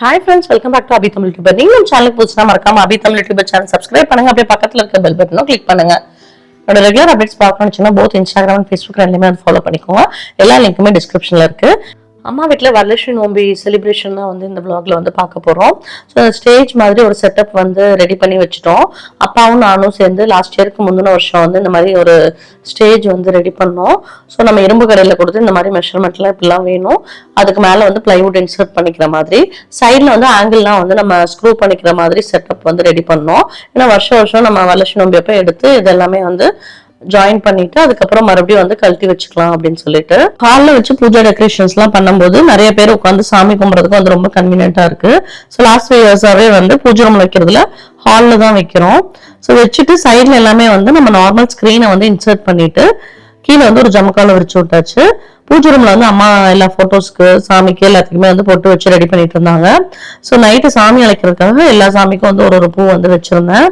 Hi friends welcome back to Abi Tamil YouTuber நீங்களும் சேனலுக்கு புதுசாக மறக்காம Abi Tamil YouTuber channel subscribe பண்ணுங்க. அப்படியே பக்கத்துல இருக்க பெல் பட்டனும் கிளிக் பண்ணுங்க. என்னோட ரெகுலர் அப்டேட்ஸ் பார்க்கணும்னு சொன்னா போத் இன்ஸ்டாகிராம் ஃபேஸ்புக் ரெண்டுமே வந்து ஃபாலோ பண்ணிக்கோங்க. எல்லா லிங்க்குமே டிஸ்கிரிப்ஷனில் இருக்கு. அம்மா வீட்டில் வரலட்சுமி நோம்பி செலிப்ரேஷன் தான் வந்து இந்த vlogல வந்து பார்க்க போகிறோம் ஸோ ஸ்டேஜ் மாதிரி ஒரு செட்டப் வந்து ரெடி பண்ணி வச்சுட்டோம். அப்பாவும் நானும் சேர்ந்து லாஸ்ட் இயருக்கு முந்தின வருஷம் வந்து இந்த மாதிரி ஒரு ஸ்டேஜ் வந்து ரெடி பண்ணோம். ஸோ நம்ம இரும்பு கடையில் கொடுத்து இந்த மாதிரி மெஷர்மெண்ட்லாம் இப்படிலாம் வேணும். அதுக்கு மேலே வந்து பிளைவுட் இன்சர்ட் பண்ணிக்கிற மாதிரி. சைடில் வந்து ஆங்கிள்லாம் வந்து நம்ம ஸ்க்ரூ பண்ணிக்கிற மாதிரி செட்டப் வந்து ரெடி பண்ணோம். ஏன்னா வருஷம் வருஷம் நம்ம வரலட்சுமி நோம்பி அப்போ எடுத்து இதெல்லாமே வந்து ஜாயின் பண்ணிட்டு அதுக்கப்புறம் மறுபடியும் வந்து கழட்டி வச்சுக்கலாம் அப்படின்னு சொல்லிட்டு ஹாலில் வச்சு பூஜா டெக்கரேஷன்ஸ் எல்லாம் பண்ணும்போது நிறைய பேர் உட்காந்து சாமி கும்பிட்றதுக்கு வந்து ரொம்ப கன்வீனியன்ட்டா இருக்கு. ஸோ லாஸ்ட் ஃபைவ் இயர்ஸாவே வந்து பூஜை ரூம் வைக்கிறதுல ஹாலில் தான் வைக்கிறோம். ஸோ வச்சுட்டு சைடில் எல்லாமே வந்து நம்ம நார்மல் ஸ்க்ரீனை வந்து இன்சர்ட் பண்ணிட்டு கீழே வந்து ஒரு ஜமக்கால விரிச்சு விட்டாச்சு. பூஜை ரூம்ல வந்து அம்மா எல்லா போட்டோஸ்க்கு சாமிக்கு எல்லாத்துக்குமே வந்து பொட்டு வச்சு ரெடி பண்ணிட்டு இருந்தாங்க. ஸோ நைட்டு சாமி அழைக்கிறதுக்காக எல்லா சாமிக்கும் வந்து ஒரு ஒரு பூ வந்து வச்சிருந்தேன்.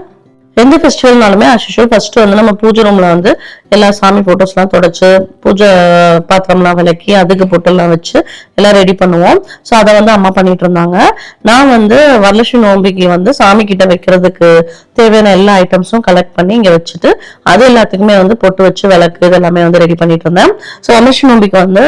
எந்த ஃபெஸ்டிவல்னாலுமே அஷிஷுவல் ஃபர்ஸ்ட் வந்து நம்ம பூஜை ரூம்ல வந்து எல்லா சாமி ஃபோட்டோஸ்லாம் தொடச்சு பூஜை பாத்திரம்லாம் விளக்கி அதுக்கு பொட்டெல்லாம் வச்சு எல்லாம் ரெடி பண்ணுவோம். ஸோ அதை வந்து அம்மா பண்ணிட்டு இருந்தாங்க. நான் வந்து வரலட்சுமி நோம்பிக்கு வந்து சாமி கிட்ட வைக்கிறதுக்கு தேவையான எல்லா ஐட்டம்ஸும் கலெக்ட் பண்ணி இங்கே வச்சுட்டு அது எல்லாத்துக்குமே வந்து பொட்டு வச்சு விளக்கு இதெல்லாமே வந்து ரெடி பண்ணிட்டு இருந்தேன். ஸோ வரலட்சுமி நோம்பிக்கு வந்து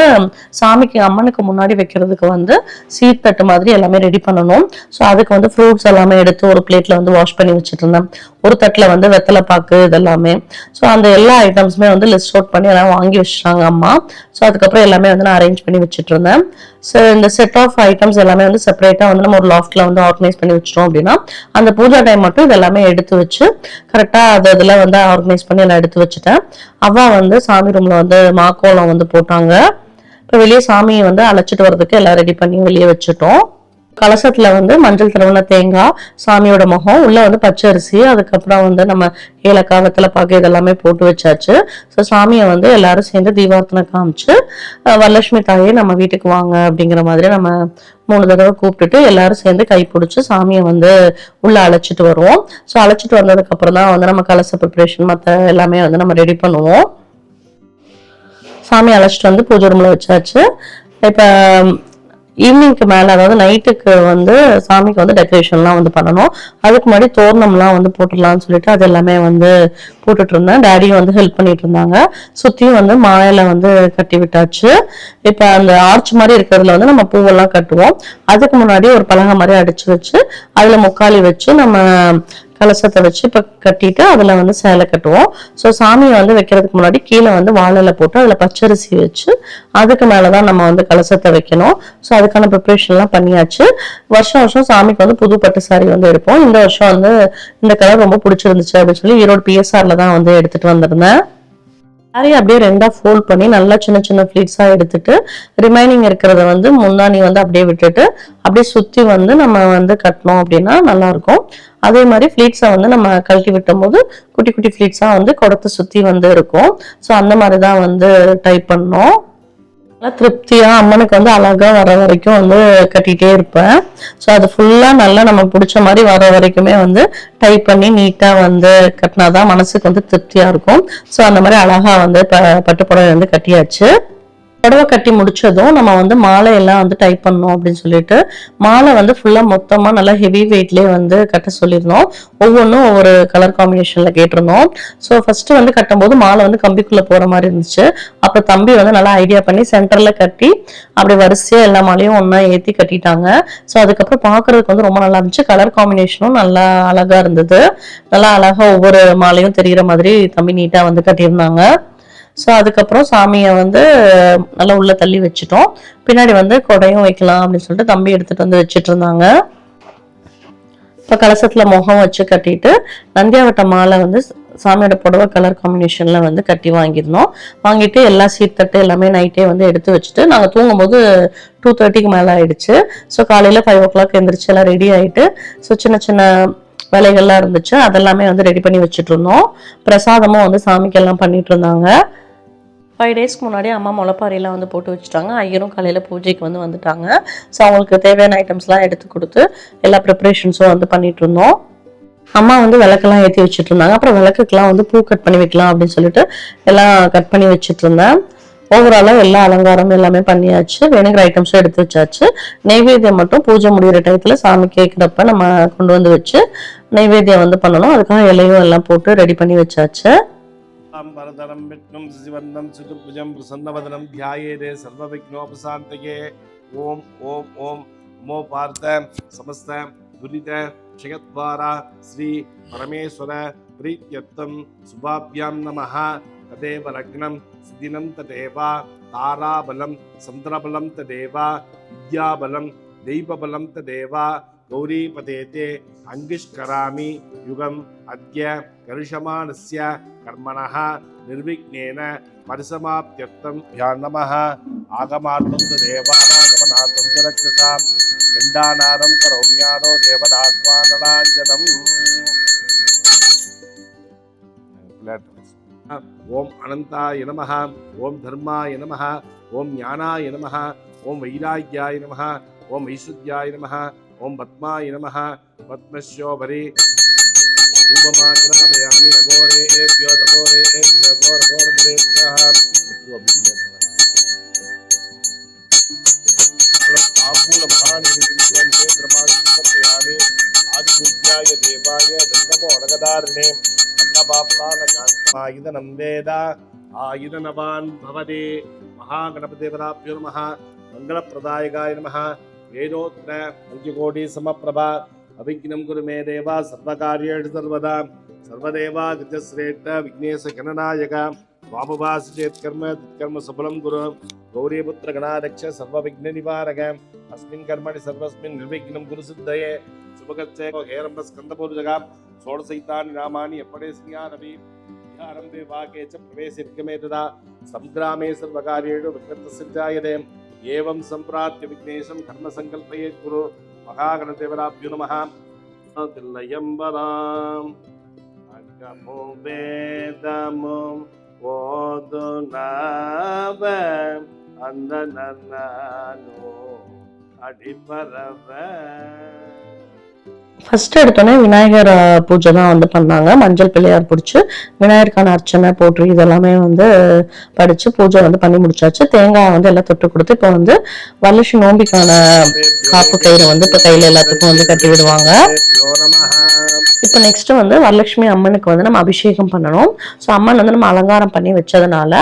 சாமிக்கு அம்மனுக்கு முன்னாடி வைக்கிறதுக்கு வந்து சீர்தட்டு மாதிரி எல்லாமே ரெடி பண்ணணும். ஸோ அதுக்கு வந்து ஃப்ரூட்ஸ் எல்லாமே எடுத்து ஒரு பிளேட்ல வந்து வாஷ் பண்ணி வச்சுட்டு இருந்தேன். ஒரு தட்டில் வந்து வெத்தலை பாக்கு இதெல்லாமே. ஸோ அந்த எல்லா ஐட்டம்ஸ்மே வந்து லிஸ்ட் அவுட் பண்ணி எல்லாம் வாங்கி வச்சுட்டாங்க அம்மா. ஸோ அதுக்கப்புறம் எல்லாமே வந்து நான் அரேஞ்ச் பண்ணி வச்சுட்டு இருந்தேன் ஸோ இந்த செட் ஆஃப் ஐட்டம்ஸ் எல்லாமே வந்து செப்பரேட்டாக வந்து நம்ம ஒரு லாஃப்ட்ல வந்து ஆர்கனைஸ் பண்ணி வச்சிட்டோம் அப்படின்னா அந்த பூஜா டைம் மட்டும் இதெல்லாமே எடுத்து வச்சு கரெக்டாக அது இதெல்லாம் வந்து ஆர்கனைஸ் பண்ணி எல்லாம் எடுத்து வச்சுட்டேன். அவள் வந்து சாமி ரூம்ல வந்து மாக்கோலம் வந்து போட்டாங்க. இப்போ வெளியே சாமியை வந்து அழைச்சிட்டு வர்றதுக்கு எல்லாம் ரெடி பண்ணி வெளியே வச்சுட்டோம். கலசத்துல வந்து மஞ்சள் திருவண்ண தேங்காய் சாமியோட முகம் உள்ள வந்து பச்சை அரிசி அதுக்கப்புறம் வந்து நம்ம ஏலக்காய் வெத்தலை பாக்கு இதெல்லாமே போட்டு வச்சாச்சு. ஸோ சாமியை வந்து எல்லாரும் சேர்ந்து தீபார்த்தனை காமிச்சு வரலட்சுமி தாயே நம்ம வீட்டுக்கு வாங்க அப்படிங்கிற மாதிரி நம்ம மூணு தடவை கூப்பிட்டுட்டு எல்லாரும் சேர்ந்து கை பிடிச்சி சாமியை வந்து உள்ள அழைச்சிட்டு வருவோம். ஸோ அழைச்சிட்டு வந்ததுக்கு அப்புறம் தான் வந்து நம்ம கலச ப்ரிப்பரேஷன் மற்ற எல்லாமே வந்து நம்ம ரெடி பண்ணுவோம். சாமி அழைச்சிட்டு வந்து பூஜை ரூம்ல வச்சாச்சு. இப்போ ஈவினிங்க்கு மேலே அதாவது நைட்டுக்கு வந்து சாமிக்கு வந்து டெக்கரேஷன்லாம் வந்து பண்ணணும். அதுக்கு முன்னாடி தோரணம்லாம் வந்து போட்டுடலாம்னு சொல்லிட்டு அது எல்லாமே வந்து போட்டுட்டு இருந்தேன். டேடியும் வந்து ஹெல்ப் பண்ணிட்டு இருந்தாங்க. சுற்றியும் வந்து மாலையில வந்து கட்டி விட்டாச்சு. இப்போ அந்த ஆர்ச் மாதிரி இருக்கிறதுல வந்து நம்ம பூவெல்லாம் கட்டுவோம். அதுக்கு முன்னாடி ஒரு பலகை மாதிரி அடிச்சு வச்சு அதில் முக்காலி வச்சு நம்ம கலசத்தை வச்சு இப்போ கட்டிட்டு அதில் வந்து சேலை கட்டுவோம். ஸோ சாமியை வந்து வைக்கிறதுக்கு முன்னாடி கீழே வந்து வாழலை போட்டு அதில் பச்சரிசி வச்சு அதுக்கு மேலே தான் நம்ம வந்து கலசத்தை வைக்கணும். ஸோ அதுக்கான ப்ரிப்ரேஷன்லாம் பண்ணியாச்சு. வருஷம் வருஷம் சாமிக்கு வந்து புது பட்டு சாரி வந்து எடுப்போம். இந்த வருஷம் வந்து இந்த கலர் ரொம்ப பிடிச்சிருந்துச்சு அப்படின்னு சொல்லி ஈரோடு பிஎஸ்ஆரில் தான் வந்து எடுத்துகிட்டு வந்திருந்தேன். நிறைய அப்படியே ரெண்டாக ஃபோல்ட் பண்ணி நல்லா சின்ன சின்ன ஃப்ளீட்ஸாக எடுத்துட்டு ரிமைனிங் இருக்கிறத வந்து முந்தானி வந்து அப்படியே விட்டுட்டு அப்படியே சுற்றி வந்து நம்ம வந்து கட்டினோம் அப்படின்னா நல்லா இருக்கும் அதே மாதிரி ஃப்ளீட்ஸை வந்து நம்ம கழட்டி விட்டும் போது குட்டி குட்டி ஃப்ளீட்ஸாக வந்து குடத்தை சுற்றி வந்து இருக்கும். ஸோ அந்த மாதிரி தான் வந்து டைப் பண்ணோம். நல்லா திருப்தியாக அம்மனுக்கு வந்து அழகாக வர வரைக்கும் வந்து கட்டிகிட்டே இருப்பேன். ஸோ அது ஃபுல்லாக நல்லா நம்ம பிடிச்ச மாதிரி வர வரைக்குமே வந்து டைப் பண்ணி நீட்டாக வந்து கட்டினா தான் மனசுக்கு வந்து திருப்தியாக இருக்கும். ஸோ அந்த மாதிரி அழகா வந்து ப- பட்டு புடவை வந்து கட்டியாச்சு. புடவை கட்டி முடிச்சதும் நம்ம வந்து மாலை எல்லாம் வந்து டைப் பண்ணோம் அப்படின்னு சொல்லிட்டு மாலை வந்து ஃபுல்லா மொத்தமா நல்லா ஹெவி வெயிட்லயே வந்து கட்ட சொல்லியிருந்தோம். ஒவ்வொன்றும் ஒவ்வொரு கலர் காம்பினேஷன்ல கேட்டிருந்தோம். ஸோ ஃபர்ஸ்ட் வந்து கட்டும்போது மாலை வந்து கம்பிக்குள்ள போற மாதிரி இருந்துச்சு. அப்போ தம்பி வந்து நல்லா ஐடியா பண்ணி சென்டர்ல கட்டி அப்படி வரிசையா எல்லா மாலையும் ஒன்றா ஏத்தி கட்டிட்டாங்க. ஸோ அதுக்கப்புறம் பார்க்கிறதுக்கு வந்து ரொம்ப நல்லா இருந்துச்சு. கலர் காம்பினேஷனும் நல்லா அழகா இருந்தது. நல்லா அழகா ஒவ்வொரு மாலையும் தெரிகிற மாதிரி தம்பி நீட்டா வந்து கட்டியிருந்தாங்க. ஸோ அதுக்கப்புறம் சாமியை வந்து நல்லா உள்ள தள்ளி வச்சுட்டோம். பின்னாடி வந்து கொடையும் வைக்கலாம் அப்படின்னு சொல்லிட்டு தம்பி எடுத்துட்டு வந்து வச்சுட்டு இருந்தாங்க. இப்போ கலசத்துல முகம் வச்சு கட்டிட்டு நந்தியாவட்ட மாலை வந்து சாமியோட புடவை கலர் காம்பினேஷன்ல வந்து கட்டி வாங்கியிருந்தோம். வாங்கிட்டு எல்லா சீர்தட்டு எல்லாமே நைட்டே வந்து எடுத்து வச்சுட்டு நாங்கள் தூங்கும்போது டூ தேர்ட்டிக்கு மேலே ஆயிடுச்சு. ஸோ காலையில் ஃபைவ் ஓ கிளாக் எந்திரிச்சு எல்லாம் ரெடி ஆயிட்டு ஸோ சின்ன சின்ன வேலைகள்லாம் இருந்துச்சு. அதெல்லாமே வந்து ரெடி பண்ணி வச்சுட்டு இருந்தோம். பிரசாதமும் வந்து சாமிக்கு எல்லாம் பண்ணிட்டு இருந்தாங்க. ஃபைவ் டேஸ்க்கு முன்னாடி அம்மா முளைப்பாரியெல்லாம் வந்து போட்டு வச்சுட்டாங்க. ஐயரும் காலையில் பூஜைக்கு வந்து வந்துட்டாங்க. ஸோ அவங்களுக்கு தேவையான ஐட்டம்ஸ்லாம் எடுத்து கொடுத்து எல்லா ப்ரிப்பரேஷன்ஸும் வந்து பண்ணிட்டு இருந்தோம். அம்மா வந்து விளக்கெல்லாம் ஏற்றி வச்சுட்டு இருந்தாங்க. அப்புறம் விளக்குக்கெல்லாம் வந்து பூ கட் பண்ணி வைக்கலாம் அப்படின்னு சொல்லிட்டு எல்லாம் கட் பண்ணி வச்சுட்டு இருந்தேன். ஓவராலாக எல்லா அலங்காரமும் எல்லாமே பண்ணியாச்சு. வேணுங்கிற ஐட்டம்ஸும் எடுத்து வச்சாச்சு. நெய்வேத்தியம் மட்டும் பூஜை முடிகிற டயத்தில் சாமி கேட்குறப்ப நம்ம கொண்டு வந்து வச்சு நெய்வேத்தியம் வந்து பண்ணணும். அதுக்காக இலையும் எல்லாம் போட்டு ரெடி பண்ணி வச்சாச்சு. परतरं विष्णुं शिवन्नं चतुर्भुजं प्रसन्नवदनं ध्यायेदे सर्वविघ्नोपशान्तये ॐ ॐ ॐ मो पार्थ समस्त दुरित क्षयद्वारा श्री परमेश्वर प्रीत्यर्थं शुभाभ्यां नमः तदेव लग्नं सुदिनं तदेव ताराबलं चन्द्रबलं तदेव विद्याबलं दैवबलं तदेव गौरीपदेते अङ्गिष्करामि युगम् अद्य கரிஷமானஸ்ய கர்மணா நிர்விக்னேன பரிசமாப்தியர்த்தம் நம ஆகமார்த்தந்து தேவானாகமனாத்தந்து ரக்ஷசாம். பிண்டானாரம் கரோமியாரோ தேவதாத்மானலாஞ்சனம் ஓம் அனந்தாய நம ஓம் தர்மாய நம ஓம் ஞானாய நம ஓம் வைராக்கியாய நம ஓம் ஐஸ்வர்யாய நம ஓம் பத்மாய நம பத்மஸ்யோபரி धूपमाग्रापयामि अघोरेभ्यो दघोरेभ्य घोरघोरद्रेभ्यः आकूलभाराणिप्रमाणयामि आदिपूज्याय देवाय दण्डमोडगदारिणे अन्नपाप्राणकान्तायुधनं वेद आयुधनवान् भवति महागणपतिपदाभ्यो नमः मङ्गलप्रदायकाय नमः वेदोत्र पञ्चकोटिसमप्रभा அபிக்னம் சமப்பிரபா குரு மே தேவா சர்வகாரியேஷு சர்வதா சர்வதேவா கிருத்தஸ்ரேஷ்ட விக்னேச கணநாயக வாபவாசி சேத் கர்ம தத்கர்ம சபலம் குரு. கௌரியபுத்திர கணாதக்ஷ சர்வ விக்ன நிவாரக அஸ்மின் கர்மணி சர்வஸ்மின் நிர்விக்னம் குரு சித்தயே. சுபகச்சே ஹேரம்ப ஸ்கந்தபூர்ஜகா. ஷோடசைத்தானி நாமானி எப்படே ஸ்ரீயானபி ஆரம்பே வாகே ச பிரவேசிர்கமே ததா. சம்கிராமே சர்வகாரியேடு விக்னத்த விக்னத்தசித்தாயதே. ஏவம் சம்பிராத்திய விக்னேஷம் கர்ம சங்கல்பயே குரு. மகாகணதேவராபியு நமः தில்லையம்பராம் அங்கமோ வேதமும் ஓது நாவ அந்த நன்னானோ அடிப்பரவ ஃபஸ்ட்டு எடுத்தோன்னே விநாயகர் பூஜை தான் வந்து பண்ணாங்க. மஞ்சள் பிள்ளையார் பிடிச்சி விநாயகருக்கான அர்ச்சனை போற்றி இதெல்லாமே வந்து படிச்சு பூஜை வந்து பண்ணி முடிச்சாச்சு. தேங்காய் வந்து எல்லாம் தொட்டு கொடுத்து இப்போ வந்து வரலட்சுமி நோம்பிக்கான காப்பு கயிறு வந்து இப்போ கையில் எல்லாத்துக்கும் வந்து கட்டி விடுவாங்க. இப்போ நெக்ஸ்ட் வந்து வரலட்சுமி அம்மனுக்கு வந்து நம்ம அபிஷேகம் பண்ணணும். ஸோ அம்மன் வந்து நம்ம அலங்காரம் பண்ணி வச்சதுனால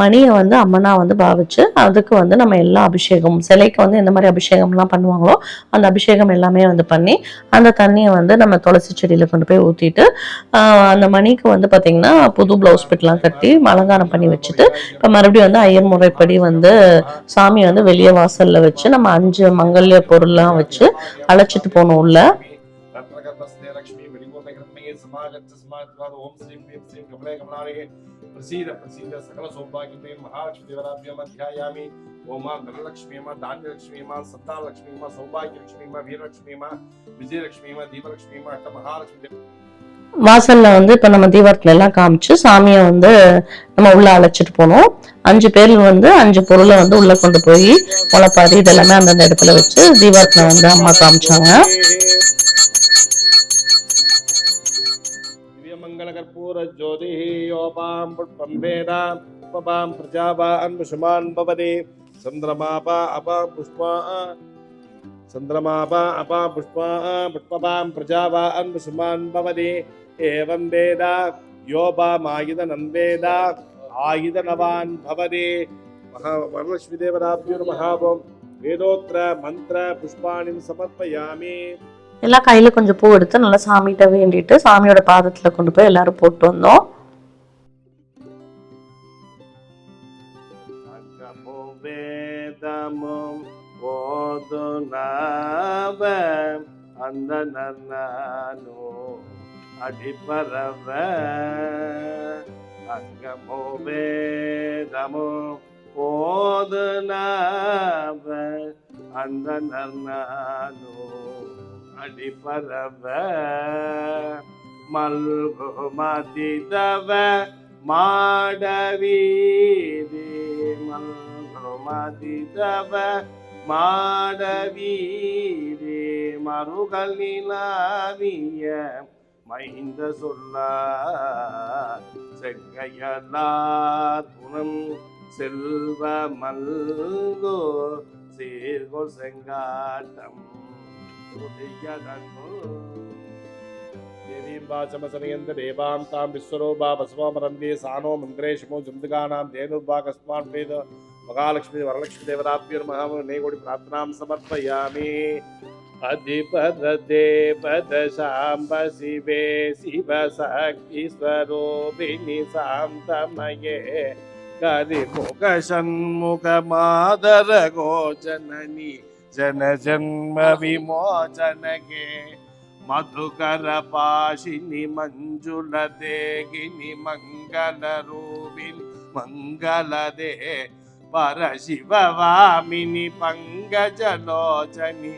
மணியை வந்து அம்மனா வந்து பாவிச்சு அதுக்கு வந்து நம்ம எல்லா அபிஷேகம் சிலைக்கு வந்து எந்த மாதிரி அபிஷேகம்லாம் பண்ணுவாங்களோ அந்த அபிஷேகம் எல்லாமே வந்து பண்ணி அந்த தண்ணியை வந்து நம்ம துளசி செடியில் கொண்டு போய் ஊற்றிட்டு அந்த மணிக்கு வந்து பார்த்திங்கன்னா புது ப்ளவுஸ் பிட்லாம் கட்டி அலங்காரம் பண்ணி வச்சுட்டு இப்போ மறுபடியும் வந்து ஐயர் முறைப்படி வந்து சாமி வந்து வெளியே வாசலில் வச்சு நம்ம அஞ்சு மங்கல்ய பொருள்லாம் வச்சு அழைச்சிட்டு போகணும் உள்ள. ஓம் ஸ்ரீம் ஸ்ரீம் கமலே கமலாலயே. பிரசீத பிரசீத சகல சௌபாகியம் மகாலட்சுமி தேவராபியம் அத்தியாயாமி ஓமா தனலக்ஷ்மியமா தானியலக்ஷ்மியமா சந்தானலக்ஷ்மியமா சௌபாகியலக்ஷ்மியமா வீரலக்ஷ்மியமா விஜயலக்ஷ்மியமா தீபலக்ஷ்மியமா அட்ட மகாலட்சுமி வாசல்ல வந்து இப்ப நம்ம தீபத்துல எல்லாம் காமிச்சு சாமியை வந்து நம்ம உள்ள அழைச்சிட்டு போனோம். அஞ்சு பேர் வந்து அஞ்சு பொருளை வந்து உள்ள கொண்டு போய் முளைப்பாரி இதெல்லாமே அந்தந்த இடத்துல வச்சு தீபாரத்துல வந்து அம்மா காமிச்சாங்க. दिव्यमङ्गलकर्पूर ज्योतिः योपां पुष्पं वेद उपपां प्रजावान् पुष्मान् भवति चन्द्रमापा अपा पुष्पा चन्द्रमापा अपा पुष्पा पुष्पपां प्रजावान् पुष्मान् भवति एवं वेद योपामायुधनं वेद आयुधनवान् भवति महा वरलक्ष्मीदेवराभ्यो नमः ओं वेदोत्र मन्त्र पुष्पाणि समर्पयामि எல்லாம் கையில் கொஞ்சம் பூ எடுத்து நல்லா சாமிகிட்ட வேண்டிட்டு சாமியோட பாதத்தில் கொண்டு போய் எல்லாரும் போட்டு வந்தோம். வேதமும் ஓது நாவ அந்த நன்னானோ அடிப்பரவ அங்கமோ வேதமோ ஓது நாவ அந்த நானோ அடிப்பரவ பரவ மல்குமதிதவ மாடவீதி. மல்குமதிதவ மாடவீதி. மறுகள் நிலாவிய மைந்த சொல்லா செங்கையலா குணம் செல்வ மல்கோ சீர்கோள் செங்காட்டம். தேவீம் வாசமசனயந்த தேவாம் தாம் விஸ்வரூபா பசுவாமரந்தே சானோ மந்திரேஷமோ ஜந்துகானாம் தேனுர்பா மகாலட்சுமி வரலட்சுமி தேவதாபியர் மகாம பிரார்த்தனாம் சமர்ப்பயாமி அதிபத தேவத சிவே சிவ ஸ்வரூபிணி சாந்தமயே கரிமுக சண்முக மாதர கோஜனனி ஜன ஜன்ம விமோச்சனகே మధుకర పాశిని మంజుల దేగిని మంగళ రూపిణి మంగళదే పరశివవామిని பங்கஜலோச்சனி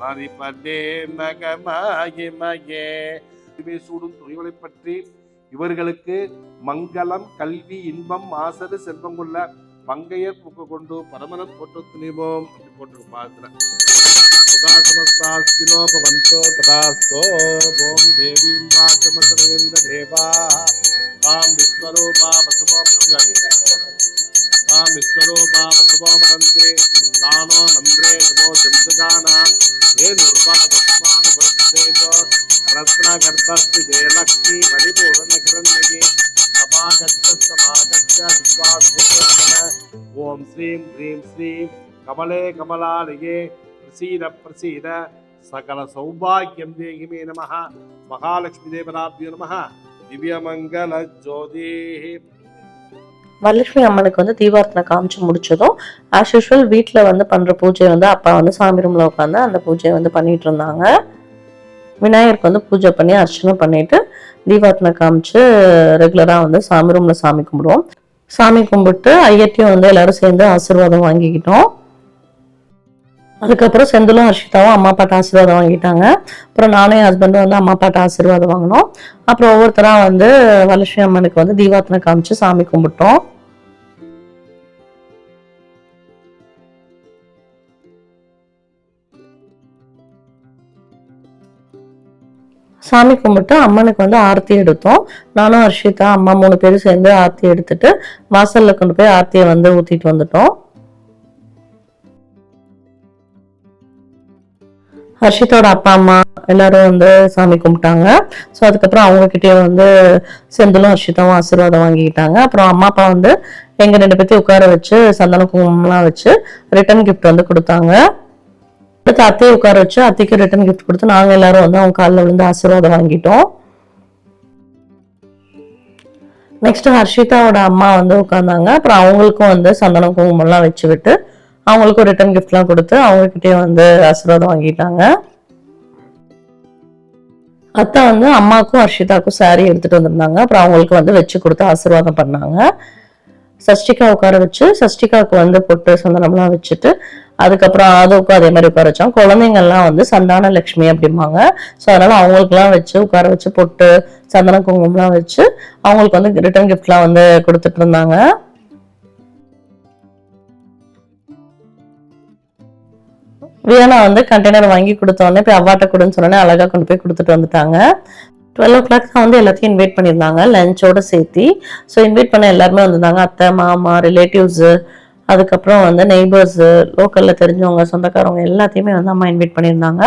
மறிப்பதே மகமாயிமயே இதுவே சூடும் துணிகளை பற்றி இவர்களுக்கு மங்களம் கல்வி இன்பம் மாசரு செல்வம் கொள்ள ಪಂಗಯ್ಯ ಮುಖಗೊಂಡು ಪರಮನ ಕೊಟ್ಟುತ್ತೇಮೋ ಕೊಟ್ಟರು ಪಾತ್ರ ಸಮಸ್ತಾಸ್ಕಿನೋಪವಂತೋ ತದಾಸ್ತೋ ಓಂ ದೇವೀಂ ವಾಚಮಸರೇಂದ್ರ ದೇವಾ ತಾಂ ವಿಶ್ವರೂಪಾ ಬಸವೋ ತಾಂ ವಿಶ್ವರೂಪಾ ಬಸವೋ ಮರಂತೆ ನಾನೋ ಮಂದ್ರೆ ನಮೋ ಜಂತುಗಾನ ಹೇ ನಿರ್ವಾಗಮಾನ ಭರ್ತೇತೋ ರತ್ನ ಗರ್ಭಸ್ತಿ ದೇಲಕ್ಷ್ಮಿ ಪರಿಪೂರ್ಣ ಕರನ್ನಗಿ ಸಮಾಗತ್ತ ಸಮಾಗತ್ತ ವಿಶ್ವಾಸ ஓம் ஸ்ரீம் ஹ்ரீம் ஸ்ரீம். கமலே கமலாலயே பிரசீத பிரசீத சகல சௌபாகியம் தேகிமே நம மகாலட்சுமி தேவராபியோ நம திவ்யமங்கல ஜோதி. வரலட்சுமி அம்மனுக்கு வந்து தீபார்த்தனை காமிச்சு முடிச்சதும் ஆஸ் யூஷுவல் வீட்டில் வந்து பண்ணுற பூஜை வந்து அப்பா வந்து சாமி ரூமில் உட்காந்து அந்த பூஜையை வந்து பண்ணிட்டு இருந்தாங்க. விநாயகருக்கு வந்து பூஜை பண்ணி அர்ச்சனை பண்ணிட்டு தீபார்த்தனை காமிச்சு ரெகுலராக வந்து சாமி ரூமில் சாமி கும்பிடுவோம். சாமி கும்பிட்டு ஐயத்தையும் வந்து எல்லாரும் சேர்ந்து ஆசீர்வாதம் வாங்கிக்கிட்டோம். அதுக்கப்புறம் செந்திலும் ஹர்ஷிதாவும் அம்மா அப்பாட்ட ஆசீர்வாதம் வாங்கிட்டாங்க. அப்புறம் நானும் என் ஹஸ்பண்டும் வந்து அம்மா அப்பாட்ட ஆசீர்வாதம் வாங்கினோம். அப்புறம் ஒவ்வொருத்தராக வந்து வலட்சுமி அம்மனுக்கு வந்து தீபாத்தனை காமிச்சு சாமி கும்பிட்டோம். சாமி கும்பிட்டு அம்மனுக்கு வந்து ஆர்த்தி எடுத்தோம். நானும் ஹர்ஷிதா அம்மா மூணு பேரும் சேர்ந்து ஆர்த்தி எடுத்துட்டு வாசல்ல கொண்டு போய் ஆர்த்தியை வந்து ஊத்திட்டு வந்துட்டோம். ஹர்ஷிதோட அப்பா அம்மா எல்லாரும் வந்து சாமி கும்பிட்டாங்க. ஸோ அதுக்கப்புறம் அவங்கக்கிட்டே வந்து செந்திலும் ஹர்ஷிதாவும் ஆசீர்வாதம் வாங்கிக்கிட்டாங்க. அப்புறம் அம்மா அப்பா வந்து எங்க ரெண்டு பேர்த்தையும் உட்கார வச்சு சந்தன குங்குமம்லாம் வச்சு ரிட்டர்ன் கிஃப்ட் வந்து கொடுத்தாங்க. அடுத்து அத்தையை உட்கார வச்சு அத்தைக்கு ரிட்டன் கிஃப்ட் கொடுத்து நாங்க எல்லாரும் வந்து அவங்க காலில் விழுந்து ஆசீர்வாதம் வாங்கிட்டோம். நெக்ஸ்ட் ஹர்ஷிதாவோட அம்மா வந்து உட்காந்தாங்க. அப்புறம் அவங்களுக்கும் வந்து சந்தனம் குங்குமம்லாம் வச்சு விட்டு அவங்களுக்கும் ரிட்டர்ன் கிஃப்ட்லாம் கொடுத்து அவங்கக்கிட்டே வந்து ஆசீர்வாதம் வாங்கிட்டாங்க. அத்தை வந்து அம்மாக்கும் ஹர்ஷிதாக்கும் saree எடுத்துட்டு வந்திருந்தாங்க. அப்புறம் அவங்களுக்கு வந்து வச்சு கொடுத்து ஆசீர்வாதம் பண்ணாங்க. சஷ்டிகா உட்கார வச்சு சஷ்டிகாவுக்கு வந்து பொட்டு சந்தனம்லாம் வச்சுட்டு அதுக்கப்புறம் ஆதவுக்கும் அதே மாதிரி உட்கார வச்சோம். குழந்தைங்கள்லாம் வந்து சந்தான லக்ஷ்மி அப்படிம்பாங்க. ஸோ அதனால அவங்களுக்குலாம் வச்சு உட்கார வச்சு பொட்டு சந்தன குங்குமம்லாம் வச்சு அவங்களுக்கு வந்து ரிட்டர்ன் கிஃப்ட்லாம் வந்து கொடுத்துட்டு இருந்தாங்க. வீரனா வந்து கண்டெய்னர் வாங்கி கொடுத்தோடனே போய் அவ்வாட்ட கொடுன்னு சொன்னோன்னே அழகா கொண்டு போய் கொடுத்துட்டு வந்துட்டாங்க. டுவெல் ஓ கிளாக் தான் வந்து எல்லாத்தையும் இன்வைட் பண்ணியிருந்தாங்க லஞ்சோட சேர்த்து. ஸோ இன்வைட் பண்ண எல்லாருமே வந்திருந்தாங்க. அத்தை மாமா ரிலேட்டிவ்ஸு அதுக்கப்புறம் வந்து நெய்பர்ஸு லோக்கலில் தெரிஞ்சவங்க சொந்தக்காரவங்க எல்லாத்தையுமே வந்து அம்மா இன்வைட் பண்ணியிருந்தாங்க.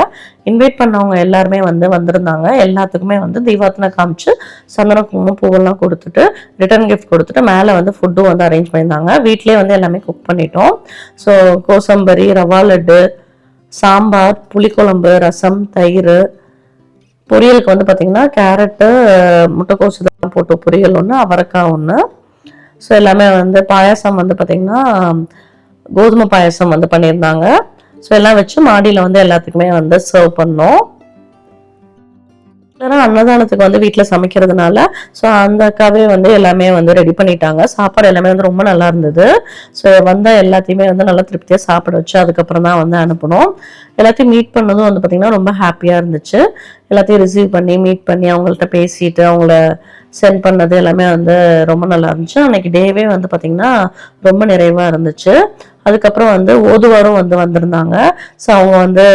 இன்வைட் பண்ணவங்க எல்லாருமே வந்து வந்திருந்தாங்க. எல்லாத்துக்குமே வந்து தீபாத்தனை காமிச்சு சந்தன குங்குமம் பூவெல்லாம் கொடுத்துட்டு ரிட்டர்ன் கிஃப்ட் கொடுத்துட்டு மேலே வந்து ஃபுட்டும் வந்து அரேஞ்ச் பண்ணியிருந்தாங்க. வீட்லேயே வந்து எல்லாமே குக் பண்ணிட்டோம். ஸோ கோசம்பரி ரவா லட்டு சாம்பார் புளிக்குழம்பு ரசம் தயிர் பொரியலுக்கு வந்து பார்த்திங்கன்னா கேரட்டு முட்டைக்கோசு இதெல்லாம் போட்டு பொரியல் ஒன்று அவரைக்காய் ஒன்று ஸோ எல்லாமே வந்து பாயாசம் வந்து பார்த்திங்கன்னா கோதுமை பாயாசம் வந்து பண்ணியிருந்தாங்க. ஸோ எல்லாம் வச்சு மாடியில் வந்து எல்லாத்துக்குமே வந்து சர்வ் பண்ணோம். ஏன்னா அன்னதானத்துக்கு வந்து வீட்டில் சமைக்கிறதுனால ஸோ அந்த அக்காவே வந்து எல்லாமே வந்து ரெடி பண்ணிட்டாங்க. சாப்பாடு எல்லாமே வந்து ரொம்ப நல்லா இருந்தது. ஸோ வந்தால் எல்லாத்தையுமே வந்து நல்லா திருப்தியாக சாப்பிட வச்சு அதுக்கப்புறம் தான் வந்து அனுப்பணும். எல்லாத்தையும் மீட் பண்ணதும் வந்து பார்த்திங்கன்னா ரொம்ப ஹாப்பியாக இருந்துச்சு. எல்லாத்தையும் ரிசீவ் பண்ணி மீட் பண்ணி அவங்கள்ட்ட பேசிட்டு அவங்கள சென்ட் பண்ணது எல்லாமே வந்து ரொம்ப நல்லா இருந்துச்சு. அன்னைக்கு டேவே வந்து பார்த்திங்கன்னா ரொம்ப நிறைவாக இருந்துச்சு. அதுக்கப்புறம் வந்து ஓதுவாரும் வந்து வந்திருந்தாங்க. ஸோ அவங்க வந்து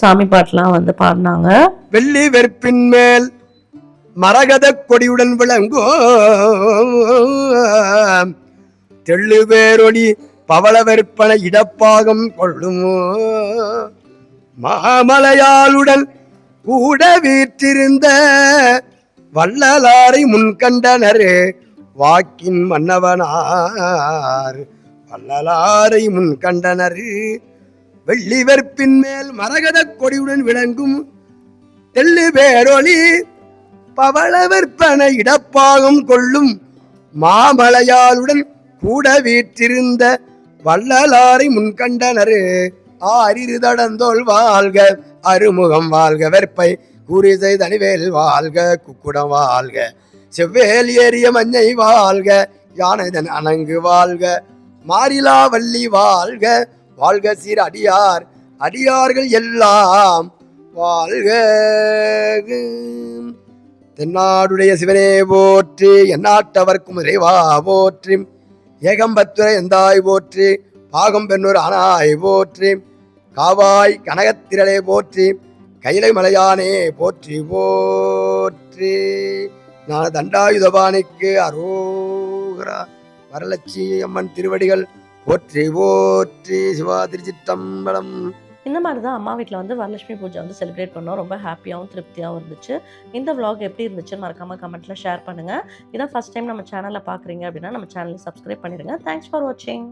சாமி பாட்டெலாம் வந்து பாடினாங்க. வெள்ளி வெறுப்பின் மேல் மரகத கொடியுடன் விளங்கும் தெள்ளுவேரொடி பவள வெறுப்பன இடப்பாகம் கொள்ளுமோ மாமலையாளுடன் கூட வீற்றிருந்த வள்ளலாரை முன்கண்டனர் வாக்கின் மன்னவனார். வள்ளலாரை முன்கண்டனர் வெள்ளி வெற்பின் மேல் மரகத கொடியுடன் விளங்கும் தெள்ளு பேரொளி பவள இடப்பாகம் கொள்ளும் மாமலையாளுடன் கூட வீற்றிருந்த வள்ளலாரை முன்கண்டனரு ஆரிரு தடந்தோல் வாழ்க அருமுகம் வாழ்க வெற்பை கூறிசை தனிவேல் வாழ்க குக்குடம் வாழ்க. செவ்வேல் ஏறிய மஞ்சை வாழ்க யானைதன் அணங்கு வாழ்க. மாறிலா வள்ளி வாழ்க வாழ்க சீர் அடியார் அடியார்கள் எல்லாம் வாழ்க. தென்னாடுடைய சிவனே போற்றி எந்நாட்டவர்க்கும் இறைவா போற்றி ஏகம்பத்துரை எந்தாய் போற்றி பாகம் பெண்ணூர் ஆனாய் போற்றி காவாய் கனகத்திரளே போற்றி கைலை மலையானே போற்றி போற்றி. நான் தண்டாயுதபாணிக்கு அரோகரா. வரலட்சி அம்மன் திருவடிகள் போற்றி போற்றி சிவா திருச்சிற்றம்பலம். இந்த மாதிரி தான் அம்மா வீட்டில் வந்து வரலட்சுமி பூஜை வந்து செலிப்ரேட் பண்ணோம். ரொம்ப ஹாப்பியாகவும் திருப்தியாகவும் இருந்துச்சு. இந்த விளாக் எப்படி இருந்துச்சுன்னு மறக்காமல் கமெண்ட்டில் ஷேர் பண்ணுங்கள் இதான் ஃபஸ்ட் டைம் நம்ம சேனலில் பார்க்குறீங்க அப்படின்னா நம்ம சேனலை சப்ஸ்கிரைப் பண்ணிடுங்க தேங்க்ஸ் ஃபார் வாட்சிங்